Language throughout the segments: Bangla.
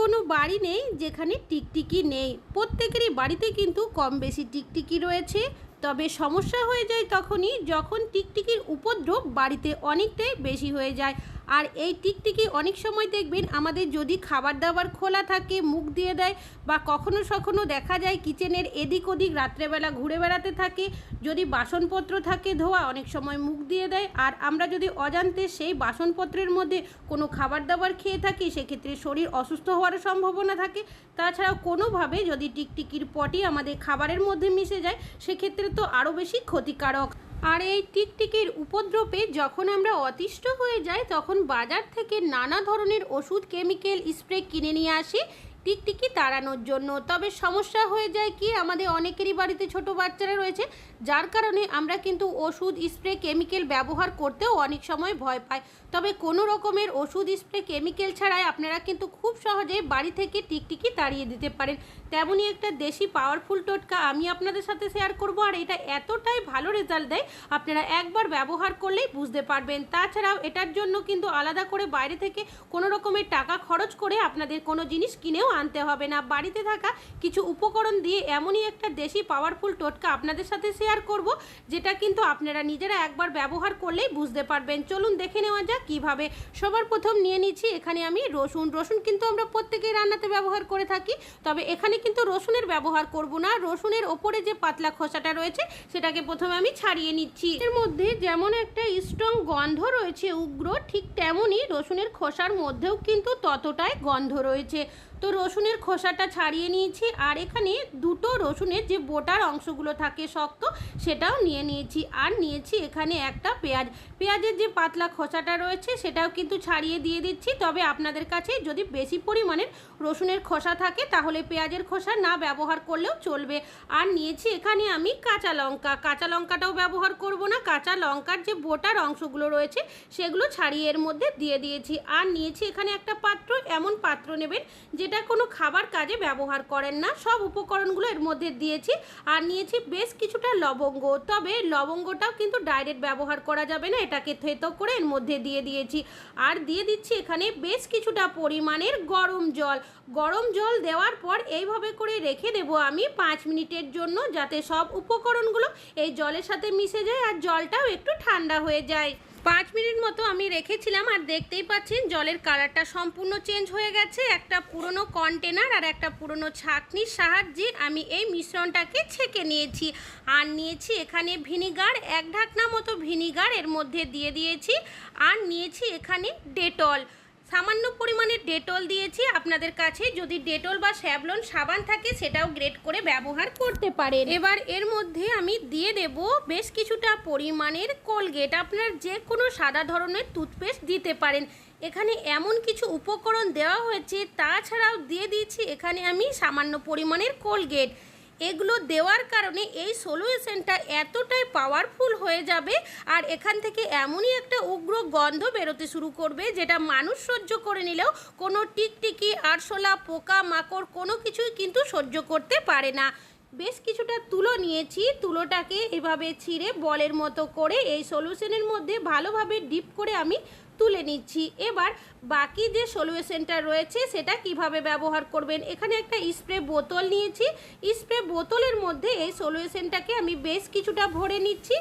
কোনো বাড়ি নেই যেখানে টিকটিকি নেই। প্রত্যেকেরই বাড়িতে কিন্তু কম বেশি টিকটিকি রয়েছে। তবে সমস্যা হয়ে যায় তখনই যখন টিকটিকির উপদ্রব বাড়িতে অনেকটাই বেশি হয়ে যায়। আর এই টিকটিকি অনেক সময় দেখবেন আমাদের যদি খাবার দাবার খোলা থাকে, মুখ দিয়ে দেয় বা কখনো সখনো দেখা যায় কিচেনের এদিক ওদিক রাত্রেবেলা ঘুরে বেড়াতে থাকে, যদি বাসনপত্র থাকে ধোয়া অনেক সময় মুখ দিয়ে দেয়। আর আমরা যদি অজান্তে সেই বাসনপত্রের মধ্যে কোনো খাবার দাবার খেয়ে থাকি, সেক্ষেত্রে শরীর অসুস্থ হওয়ার সম্ভাবনা থাকে। তাছাড়াও কোনোভাবে যদি টিকটিকির পটি আমাদের খাবারের মধ্যে মিশে যায়, সেক্ষেত্রে তো আরও বেশি ক্ষতিকারক। আর এই টিকটিকির উপদ্রবে যখন আমরা অতিষ্ঠ হয়ে যাই, তখন বাজার থেকে নানা ধরনের ওষুধ, কেমিক্যাল, স্প্রে কিনে নিয়ে আসি। টিকটিকি তাড়ানোর জন্য। তবে সমস্যা হয়ে যায় কি, আমাদের অনেকেরই বাড়িতে ছোট বাচ্চারা রয়েছে, যার কারণে আমরা কিন্তু ওষুধ, স্প্রে, কেমিক্যাল ব্যবহার করতেও অনেক সময় ভয় পাই। তবে কোনো রকমের ওষুধ, স্প্রে, কেমিক্যাল ছাড়াই আপনারা কিন্তু খুব সহজে বাড়ি থেকে টিকটিকি তাড়িয়ে দিতে পারেন। তেমনই একটা দেশি পাওয়ারফুল টোটকা আমি আপনাদের সাথে শেয়ার করব, আর এটা এতটাই ভালো রেজাল্ট দেয়, আপনারা একবার ব্যবহার করলেই বুঝতে পারবেন। তাছাড়াও এটার জন্য কিন্তু আলাদা করে বাইরে থেকে কোনো রকমের টাকা খরচ করে আপনাদের কোনো জিনিস কিনেও আনতে হবে না। বাড়িতে থাকা কিছু উপকরণ দিয়ে এমনই একটা দেশি পাওয়ারফুল টোটকা আপনাদের সাথে শেয়ার করব, যেটা কিন্তু আপনারা নিজেরা একবার ব্যবহার করলেই বুঝতে পারবেন। চলুন দেখে নেওয়া যাক কীভাবে। সবার প্রথম নিয়ে নিচ্ছি, এখানে আমি রসুন। রসুন কিন্তু আমরা প্রত্যেকেই রান্নাতে ব্যবহার করে থাকি, তবে এখানে কিন্তু রসুনের ব্যবহার করব না। রসুনের ওপরে যে পাতলা খোসাটা রয়েছে, সেটাকে প্রথমে আমি ছাড়িয়ে নিচ্ছি। এর মধ্যে যেমন একটা স্ট্রং গন্ধ রয়েছে উগ্র, ঠিক তেমনই রসুনের খোসার মধ্যেও কিন্তু ততটাই গন্ধ রয়েছে। তো রসুনের খোসাটা ছাড়িয়ে নিয়েছি, আর এখানে দুটো রসুনের যে বোটার অংশগুলো থাকে শক্ত, সেটাও নিয়ে নিয়েছি। আর নিয়েছি এখানে একটা পেঁয়াজ। পেঁয়াজের যে পাতলা খোসাটা রয়েছে, সেটাও কিন্তু ছাড়িয়ে দিয়ে দিচ্ছি। তবে আপনাদের কাছে যদি বেশি পরিমাণের রসুনের খোসা থাকে, তাহলে পেঁয়াজের খোসা না ব্যবহার করলেও চলবে। আর নিয়েছি এখানে আমি কাঁচা লঙ্কা। কাঁচা লঙ্কাটাও ব্যবহার করব না। কাঁচা লঙ্কার যে বোটার অংশগুলো রয়েছে, সেগুলো ছাড়িয়ে এর মধ্যে দিয়ে দিয়েছি। আর নিয়েছি এখানে একটা পাত্র। এমন পাত্র নেবেন যেটা কোনো খাবার কাজে ব্যবহার করেন না। সব উপকরণগুলো এর মধ্যে দিয়েছি আর নিয়েছি বেশ কিছুটা লবঙ্গ। তবে লবঙ্গটাও কিন্তু ডাইরেক্ট ব্যবহার করা যাবে না, এটাকে থেতো করে এর মধ্যে দিয়ে দিয়েছি। আর দিয়ে দিচ্ছি এখানে বেশ কিছুটা পরিমাণের গরম জল। গরম জল দেওয়ার পর এইভাবে করে রেখে দেবো আমি পাঁচ মিনিটের জন্য, যাতে সব উপকরণগুলো এই জলের সাথে মিশে যায় আর জলটাও একটু ঠান্ডা হয়ে যায়। পাঁচ মিনিট মতো আমি রেখেছিলাম আর দেখতেই পাচ্ছেন জলের কালারটা সম্পূর্ণ চেঞ্জ হয়ে গেছে। একটা পুরনো কন্টেনার আর একটা পুরনো ছাঁকনির সাহায্যে আমি এই মিশ্রণটাকে ছেঁকে নিয়েছি। আর নিয়েছি এখানে ভিনিগার, এক ঢাকনা মতো ভিনিগার এর মধ্যে দিয়ে দিয়েছি। আর নিয়েছি এখানে ডেটল। সামান্য পরিমাণে ডেটল দিয়েছি আপনাদের কাছে। যদি ডেটল বা স্যাভলন সাবান থাকে, সেটাও গ্রেট করে ব্যবহার করতে পারেন। এবার এর মধ্যে আমি দিয়ে দেব বেশ কিছুটা পরিমাণের কোলগেট। আপনার যে কোনো সাদা ধরনের টুথপেস্ট দিতে পারেন। এখানে এমন কিছু উপকরণ দেওয়া হয়েছে, তাছাড়াও দিয়ে দিয়েছি এখানে আমি সামান্য পরিমাণের কোলগেট। এগুলো দেওয়ার কারণে এই সলিউশনটা এতটাই পাওয়ারফুল হয়ে যাবে আর এখান থেকে এমনই একটা উগ্র গন্ধ বেরোতে শুরু করবে যেটা মানুষ সহ্য করে নিলেও কোনো টিকটিকি, আরশোলা, পোকা, মাকড় কোনো কিছুই কিন্তু সহ্য করতে পারে না। বেশ কিছুটা তুলো নিয়েছি, তুলোটাকে এভাবে ছিঁড়ে বলের মতো করে এই সলিউশনের মধ্যে ভালোভাবে ডিপ করে আমি তুলে নিচ্ছি। এবার বাকি যে সলিউশনটা রয়েছে, সেটা কীভাবে ব্যবহার করবেন? এখানে একটা স্প্রে বোতল নিয়েছি। স্প্রে বোতলের মধ্যে এই সলিউশনটাকে আমি বেশ কিছুটা ভরে নিচ্ছি।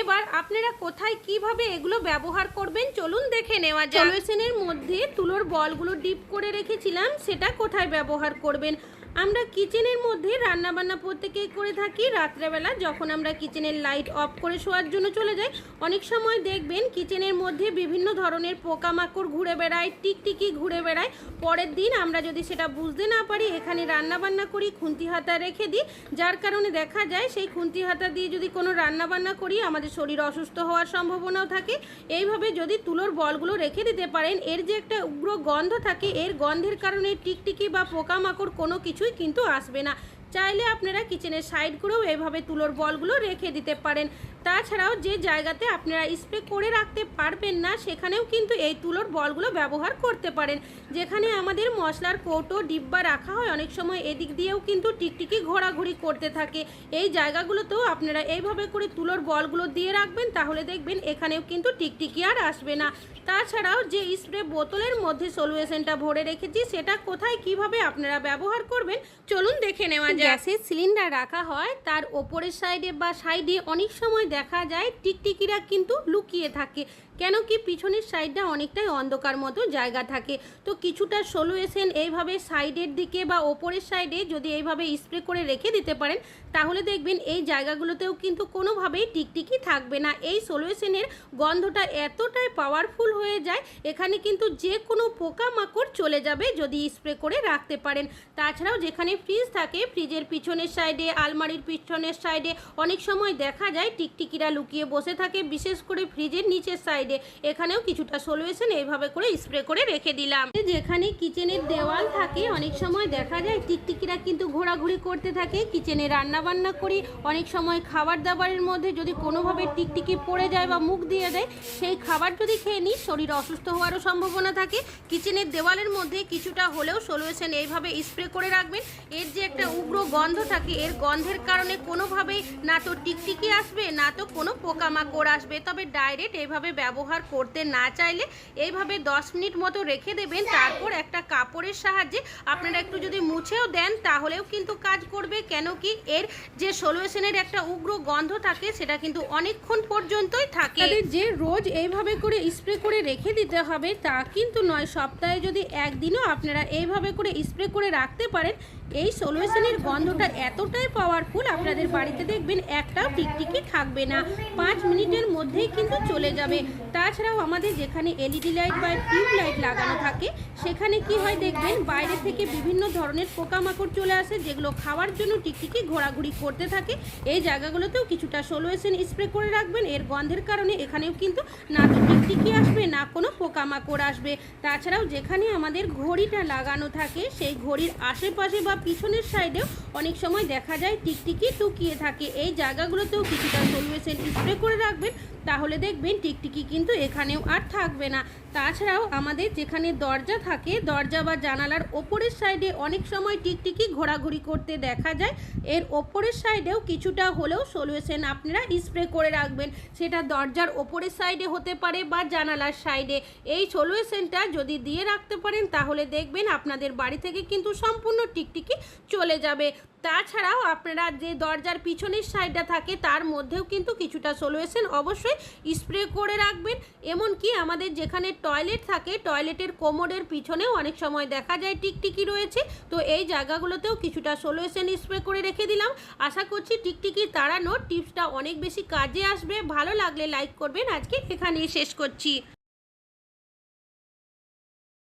এবার আপনারা কোথায় কীভাবে এগুলো ব্যবহার করবেন, চলুন দেখে নেওয়া যায় সলিউশনের মধ্যে তুলোর বলগুলো ডিপ করে রেখেছিলাম, সেটা কোথায় ব্যবহার করবেন? আমরা কিচেনের মধ্যে রান্না বান্না প্রত্যেকেই করে থাকি। রাত্রেবেলা যখন আমরা কিচেনের লাইট অফ করে শোয়ার জন্য চলে যাই, অনেক সময় দেখবেন কিচেনের মধ্যে বিভিন্ন ধরনের পোকামাকড় ঘুরে বেড়ায়, টিকটিকি ঘুরে বেড়ায়। পরের দিন আমরা যদি সেটা বুঝতে না পারি, এখানে রান্না বান্না করি, খুন্তি হাতা রেখে দিই। যার কারণে দেখা যায় সেই খুন্তি হাতা দিয়ে যদি কোনো রান্না বান্না করি, আমাদের শরীর অসুস্থ হওয়ার সম্ভাবনাও থাকে। এইভাবে যদি তুলোর বলগুলো রেখে দিতে পারেন, এর যে একটা উগ্র গন্ধ থাকে, এর গন্ধের কারণে টিকটিকি বা পোকামাকড় কোনো কিছুই কিন্তু আসবে না। চাইলে আপনারা কিচেনের সাইডগুলোও এইভাবে তুলোর বলগুলো রেখে দিতে পারেন। তাছাড়াও যে জায়গাতে আপনারা স্প্রে করে রাখতে পারবেন না, সেখানেও কিন্তু এই তুলোর বলগুলো ব্যবহার করতে পারেন। যেখানে আমাদের মশলার কৌটো, ডিব্বা রাখা হয়, অনেক সময় এদিক দিয়েও কিন্তু টিকটিকি ঘোরাঘুরি করতে থাকে। এই জায়গাগুলোতেও আপনারা এইভাবে করে তুলোর বলগুলো দিয়ে রাখবেন, তাহলে দেখবেন এখানেও কিন্তু টিকটিকি আর আসবে না। তাছাড়াও যে স্প্রে বোতলের মধ্যে সলিউশনটা ভরে রেখেছি, সেটা কোথায় কীভাবে আপনারা ব্যবহার করবেন, চলুন দেখে নেওয়া যায় গ্যাসের সিলিন্ডার রাখা হয়, তার ওপরের সাইডে বা সাইডে অনেক সময় দেখা যায় টিকটিকিরা কিন্তু লুকিয়ে থাকে। কেন কি পিছনের সাইডটা অনেকটাই অন্ধকার মতো জায়গা থাকে। তো কিছুটা সলিউশন এইভাবে সাইডের দিকে বা ওপরের সাইডে যদি এইভাবে স্প্রে করে রেখে দিতে পারেন, তাহলে দেখবেন এই জায়গাগুলোতেও কিন্তু কোনোভাবেই টিকটিকি থাকবে না। এই সলিউশনের গন্ধটা এতটাই পাওয়ারফুল হয়ে যায়, এখানে কিন্তু যে কোনো পোকামাকড় চলে যাবে যদি স্প্রে করে রাখতে পারেন। তাছাড়াও যেখানে ফ্রিজ থাকে ফ্রিজের পিছনের সাইডে আলমারির পিছনের সাইডে অনেক সময় দেখা যায় টিকটিকিরা লুকিয়ে বসে থাকে। বিশেষ করে ফ্রিজের নিচের সাইডে এখানেও কিছুটা সলিউশন এইভাবে করে স্প্রে করে রেখে দিলাম। যেখানে কিচেনের দেওয়াল থাকে, অনেক সময় দেখা যায় টিকটিকিরা কিন্তু ঘোরাঘুরি করতে থাকে, কিচেনে রান্না বান্না করি, অনেক সময় খাবার দাবারের মধ্যে যদি কোনোভাবে টিকটিকি পড়ে যায় বা মুখ দিয়ে দেয়, সেই খাবার যদি খেয়ে নিই, শরীর অসুস্থ হওয়ারও সম্ভাবনা থাকে। কিচেনের দেওয়ালের মধ্যে কিছুটা হলেও সলিউশন এইভাবে স্প্রে করে রাখবেন। এর যে একটা উগ্র গন্ধ থাকে, এর গন্ধের কারণে কোনোভাবেই না তো টিকটিকি আসবে, না তো কোনো পোকামাকড় আসবে। তবে ডাইরেক্ট এইভাবে ব্যবহার করতে না চাইলে এইভাবে দশ মিনিট মতো রেখে দেবেন। তারপর একটা কাপড়ের সাহায্যে আপনারা একটু যদি মুছেও দেন তাহলেও কিন্তু কাজ করবে। কেন কি এর যে সলিউশনের একটা উগ্র গন্ধ থাকে সেটা কিন্তু অনেকক্ষণ পর্যন্তই থাকে। যে রোজ এইভাবে করে স্প্রে করে রেখে দিতে হবে তা কিন্তু নয়। সপ্তাহে যদি একদিনও আপনারা এইভাবে করে স্প্রে করে রাখতে পারেন এই সলিউশনের গন্ধটা এতটাই পাওয়ারফুল আপনাদের বাড়িতে দেখবেন একটাও টিকটিকি থাকবে না। পাঁচ মিনিটের মধ্যেই কিন্তু চলে যাবে। তাছাড়াও আমাদের যেখানে এলইডি লাইট বা টিউব লাইট লাগানো থাকে, সেখানে কি হয় দেখবেন, বাইরে থেকে বিভিন্ন ধরনের পোকামাকড় চলে আসে, যেগুলো খাওয়ার জন্য টিকটিকি ঘোরাঘুরি করতে থাকে। এই জায়গাগুলোতেও কিছুটা সলিউশন স্প্রে করে রাখবেন। এর গন্ধের কারণে এখানেও কিন্তু না তো টিকটিকি আসবে, না কোনো পোকামাকড় আসবে। তাছাড়াও যেখানে আমাদের ঘড়িটা লাগানো থাকে, সেই ঘড়ির আশেপাশে বা পিছনের সাইডেও অনেক সময় দেখা যায় টিকটিকি টুকিয়ে থাকে। এই জায়গাগুলোতেও কিছুটা সলিউশন স্প্রে করে রাখবেন। তাহলে দেখবেন টিকটিকি কিন্তু এখানেও আর থাকবে না। তাছাড়াও আমাদের যেখানে দরজা থাকে, দরজা বা জানালার ওপরের সাইডে অনেক সময় টিকটিকি ঘোরাঘুরি করতে দেখা যায়। এর ওপরের সাইডেও কিছুটা হলেও সলিউশন আপনারা স্প্রে করে রাখবেন। সেটা দরজার ওপরের সাইডে হতে পারে বা জানালার সাইডে। এই সলিউশনটা যদি দিয়ে রাখতে পারেন, তাহলে দেখবেন আপনাদের বাড়ি থেকে কিন্তু সম্পূর্ণ টিকটিকি চলে যাবে। তাছাড়াও আপনারা যে দরজার পিছনের সাইডটা থাকে, তার মধ্যেও কিন্তু কিছুটা সলিউশন অবশ্যই স্প্রে করে রাখবেন। এমনকি আমাদের যেখানে টয়লেট থাকে টয়লেটের কোমরের পিছনেও অনেক সময় দেখা যায় টিকটিকি রয়েছে। তো এই জায়গাগুলোতেও কিছুটা সলিউশন স্প্রে করে রেখে দিলাম। আশা করছি টিকটিকি তাড়ানোর টিপসটা অনেক বেশি কাজে আসবে। ভালো লাগলে লাইক করবেন। আজকে এখানেই শেষ করছি।